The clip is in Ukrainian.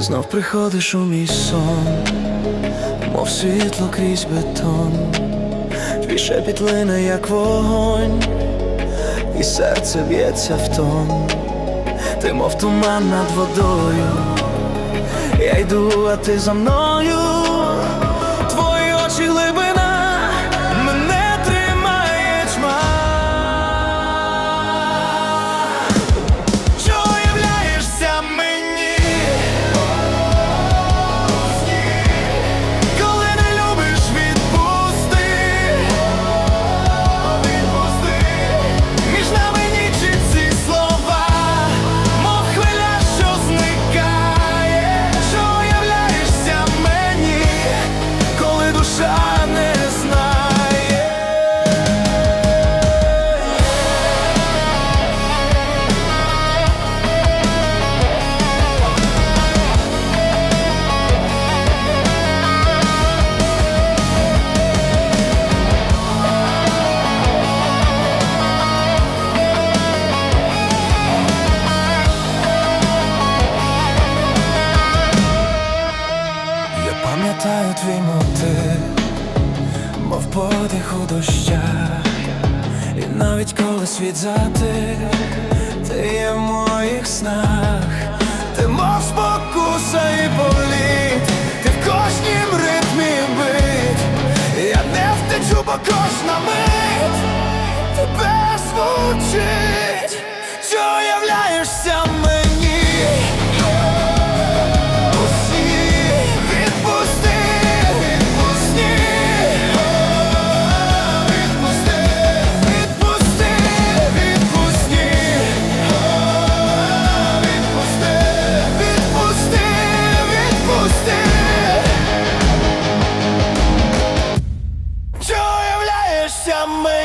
знов приходиш у мій сон, мов світло крізь бетон, твій шепіт як вогонь, і серце б'ється в тон, ти мов туман над водою, я йду, а ти за мною, ти, мов подиху доща, і навіть коли світ затих, ти є в моїх снах, ти мов спокуса і боліт ти в кожнім ритмі бит, я не втечу, бо кожна мить тебе звучить, що являєшся. Дивися ми.